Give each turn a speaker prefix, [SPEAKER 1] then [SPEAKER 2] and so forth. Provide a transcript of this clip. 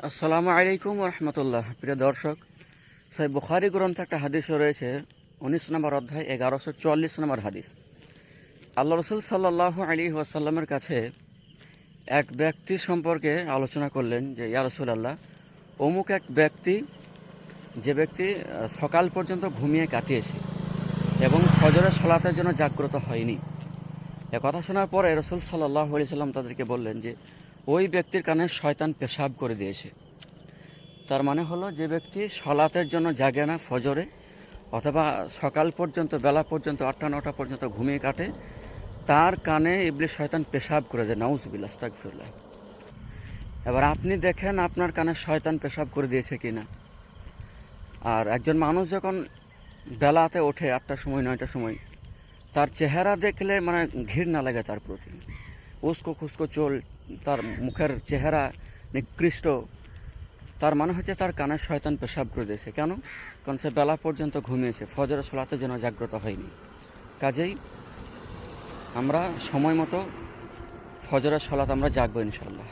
[SPEAKER 1] আসসালামু আলাইকুম রহমতুল্লাহ। প্রিয় দর্শক সাই বুখারি গ্রন্থে একটা হাদিসও রয়েছে, উনিশ নম্বর অধ্যায়, এগারোশো চুয়াল্লিশ নম্বর হাদিস। আল্লাহ রসুল সাল্লাহ আলী ওয়াসাল্লামের কাছে এক ব্যক্তি সম্পর্কে আলোচনা করলেন যে, ইয়া রসুল আল্লাহ অমুক এক ব্যক্তি, যে ব্যক্তি সকাল পর্যন্ত ঘুমিয়ে কাটিয়েছে এবং ফজরের সলাতের জন্য জাগ্রত হয়নি। এ কথা শোনার পরে রসুল সাল্লাহ আলি সাল্লাম তাদেরকে বললেন যে ওই ব্যক্তির কানে শয়তান পেশাব করে দিয়েছে। তার মানে হলো যে ব্যক্তি সলাতের জন্য জাগে না ফজরে, অথবা সকাল পর্যন্ত, বেলা পর্যন্ত, আটটা, নটা পর্যন্ত ঘুমিয়ে কাটে, তার কানে ইবলি শয়তান পেশাব করে দেয়। নাউজ নাউজবিল আস্তাকফিরুল্লাহ এবার আপনি দেখেন আপনার কানে শয়তান পেশাব করে দিয়েছে কি না আর একজন মানুষ যখন বেলাতে ওঠে আটটার সময়, নয়টার সময়, তার চেহারা দেখলে মানে ঘৃণ লাগে তার প্রতি। উস্কো খুস্কো চোল, তার মুখের চেহারা নিকৃষ্ট। তার মানে হচ্ছে তার কানে শয়তান পেশাব করে দিয়েছে। কেন? কারণ সে বেলা পর্যন্ত ঘুমিয়েছে। ফজর সোলাতে যেন জাগ্রত হয়নি। কাজেই আমরা সময় মতো ফজরের সলাত আমরা জাগবো ইনশাল্লাহ